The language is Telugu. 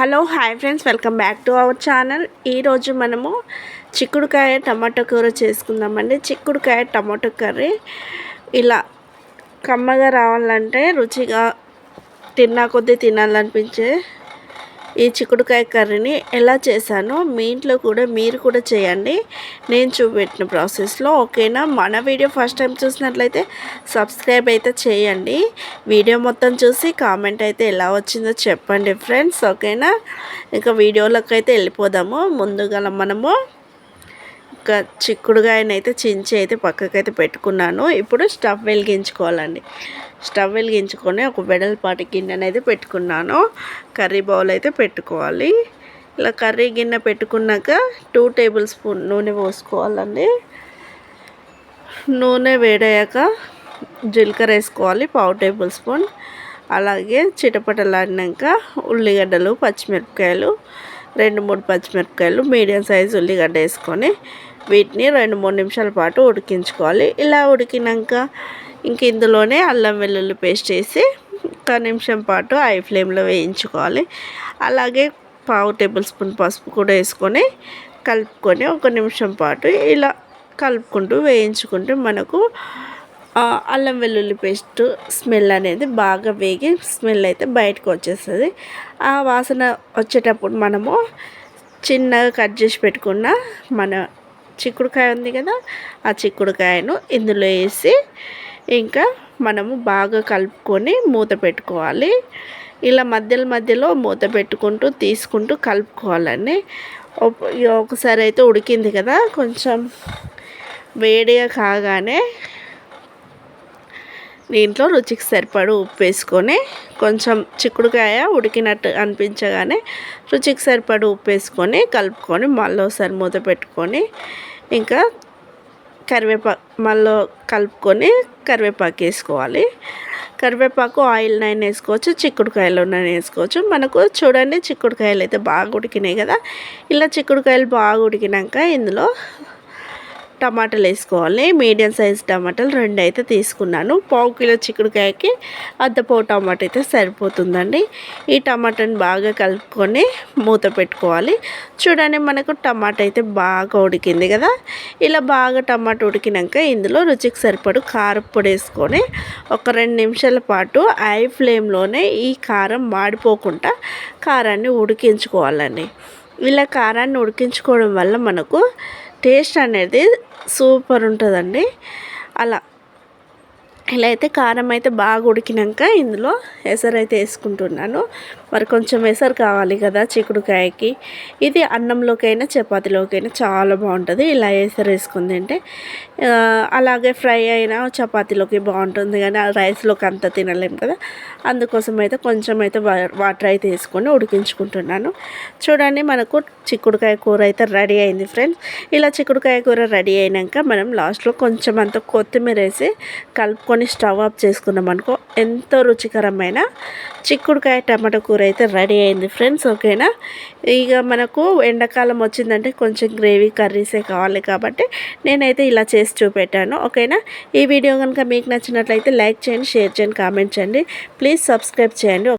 Hello hi friends. Welcome back to our channel. ఈరోజు మనము చిక్కుడుకాయ టమాటో కూర చేసుకుందామండి. చిక్కుడుకాయ టమాటో కర్రీ ఇలా కమ్మగా రావాలంటే రుచిగా తిన్నా కొద్దీ తినాలనిపించే ఈ చిక్కుడుకాయ కర్రీని ఎలా చేశానో మీ ఇంట్లో కూడా మీరు కూడా చేయండి. నేను చూపెట్టిన ప్రాసెస్లో ఓకేనా? మన వీడియో ఫస్ట్ టైం చూసినట్లయితే సబ్స్క్రైబ్ అయితే చేయండి. వీడియో మొత్తం చూసి కామెంట్ అయితే ఎలా వచ్చిందో చెప్పండి ఫ్రెండ్స్ ఓకేనా? ఇంకా వీడియోలోకి అయితే వెళ్ళిపోదాము. ముందుగా మనము ఒక చిక్కుడుగాయనైతే చించి అయితే పక్కకైతే పెట్టుకున్నాను. ఇప్పుడు స్టవ్ వెలిగించుకోవాలండి. స్టవ్ వెలిగించుకొని ఒక వెడల్పాటి గిన్నె అనేది పెట్టుకున్నాను. కర్రీ బౌల్ అయితే పెట్టుకోవాలి. ఇలా కర్రీ గిన్నె పెట్టుకున్నాక టూ టేబుల్ స్పూన్ నూనె పోసుకోవాలండి. నూనె వేడయ్యాక జీలకర్ర వేసుకోవాలి పావు టేబుల్ స్పూన్. అలాగే చిటపటలాడినాక ఉల్లిగడ్డలు పచ్చిమిరపకాయలు రెండు మూడు పచ్చిమిరపకాయలు మీడియం సైజు ఉల్లిగడ్డ వేసుకొని వీటిని రెండు మూడు నిమిషాల పాటు ఉడికించుకోవాలి. ఇలా ఉడికినాక ఇంక ఇందులోనే అల్లం వెల్లుల్లి పేస్ట్ వేసి ఒక నిమిషం పాటు హై ఫ్లేమ్లో వేయించుకోవాలి. అలాగే పావు టేబుల్ స్పూన్ పసుపు కూడా వేసుకొని కలుపుకొని ఒక నిమిషం పాటు ఇలా కలుపుకుంటూ వేయించుకుంటే మనకు అల్లం వెల్లుల్లి పేస్ట్ స్మెల్ అనేది బాగా వేగి స్మెల్ అయితే బయటకు వచ్చేస్తుంది. ఆ వాసన వచ్చేటప్పుడు మనము చిన్నగా కట్ చేసి పెట్టుకున్న మన చిక్కుడుకాయ ఉంది కదా ఆ చిక్కుడుకాయను ఇందులో వేసి ఇంకా మనము బాగా కలుపుకొని మూత పెట్టుకోవాలి. ఇలా మధ్యలో మధ్యలో మూత పెట్టుకుంటూ తీసుకుంటూ కలుపుకోవాలండి. ఒకసారి అయితే ఉడికింది కదా కొంచెం వేడిగా కాగానే దీంట్లో రుచికి సరిపడు ఉప్పు వేసుకొని కొంచెం చిక్కుడుకాయ ఉడికినట్టు అనిపించగానే రుచికి సరిపడు ఉప్పు వేసుకొని కలుపుకొని మళ్ళీ ఒకసారి మూత పెట్టుకొని ఇంకా కరివేపాకు మళ్ళీ కలుపుకొని కరివేపాకు వేసుకోవాలి. కరివేపాకు ఆయిల్ నైన్ వేసుకోవచ్చు చిక్కుడుకాయలు నైన్ వేసుకోవచ్చు. మనకు చూడండి చిక్కుడుకాయలు అయితే బాగా ఉడికినాయి కదా. ఇలా చిక్కుడుకాయలు బాగా ఉడికినాక ఇందులో టమాటాలు వేసుకోవాలి. మీడియం సైజ్ టమాటాలు రెండు అయితే తీసుకున్నాను. పావు కిలో చిక్కుడుకాయకి అద్దపావు టమాటా అయితే సరిపోతుందండి. ఈ టమాటాని బాగా కలుపుకొని మూత పెట్టుకోవాలి. చూడండి మనకు టమాటా అయితే బాగా ఉడికింది కదా. ఇలా బాగా టమాటా ఉడికినాక ఇందులో రుచికి సరిపడు కారపొడి వేసుకొని ఒక రెండు నిమిషాల పాటు ఐ ఫ్లేమ్లోనే ఈ కారం మాడిపోకుండా కారాన్ని ఉడికించుకోవాలండి. ఇలా కారాన్ని ఉడికించుకోవడం వల్ల మనకు టేస్ట్ అనేది సూపర్ ఉంటుందండి. అలా. ఇలా అయితే కారం అయితే బాగా ఉడికినాక ఇందులో ఎసరు అయితే వేసుకుంటున్నాను. మరి కొంచెం ఎసరు కావాలి కదా చిక్కుడుకాయకి. ఇది అన్నంలోకైనా చపాతీలోకైనా చాలా బాగుంటుంది. ఇలా ఎసరు వేసుకుంది అంటే అలాగే ఫ్రై అయినా చపాతీలోకి బాగుంటుంది కానీ రైస్లోకి అంత తినలేము కదా. అందుకోసం అయితే కొంచెం అయితే వాటర్ అయితే వేసుకొని ఉడికించుకుంటున్నాను. చూడండి మనకు చిక్కుడుకాయ కూర అయితే రెడీ అయింది ఫ్రెండ్స్. ఇలా చిక్కుడుకాయ కూర రెడీ అయినాక మనం లాస్ట్లో కొంచెం అంత కొత్తిమీర వేసి కలుపుకొని స్టవ్ ఆఫ్ చేసుకున్నాం అనుకో ఎంతో రుచికరమైన చిక్కుడుకాయ టమాటో కూర అయితే రెడీ అయింది ఫ్రెండ్స్ ఓకేనా? ఇక మనకు ఎండాకాలం వచ్చిందంటే కొంచెం గ్రేవీ కర్రీసే కావాలి కాబట్టి నేనైతే ఇలా చేసి చూపెట్టాను ఓకేనా? ఈ వీడియో కనుక మీకు నచ్చినట్లయితే లైక్ చేయండి షేర్ చేయండి కామెంట్ చేయండి. ప్లీజ్ సబ్స్క్రైబ్ చేయండి.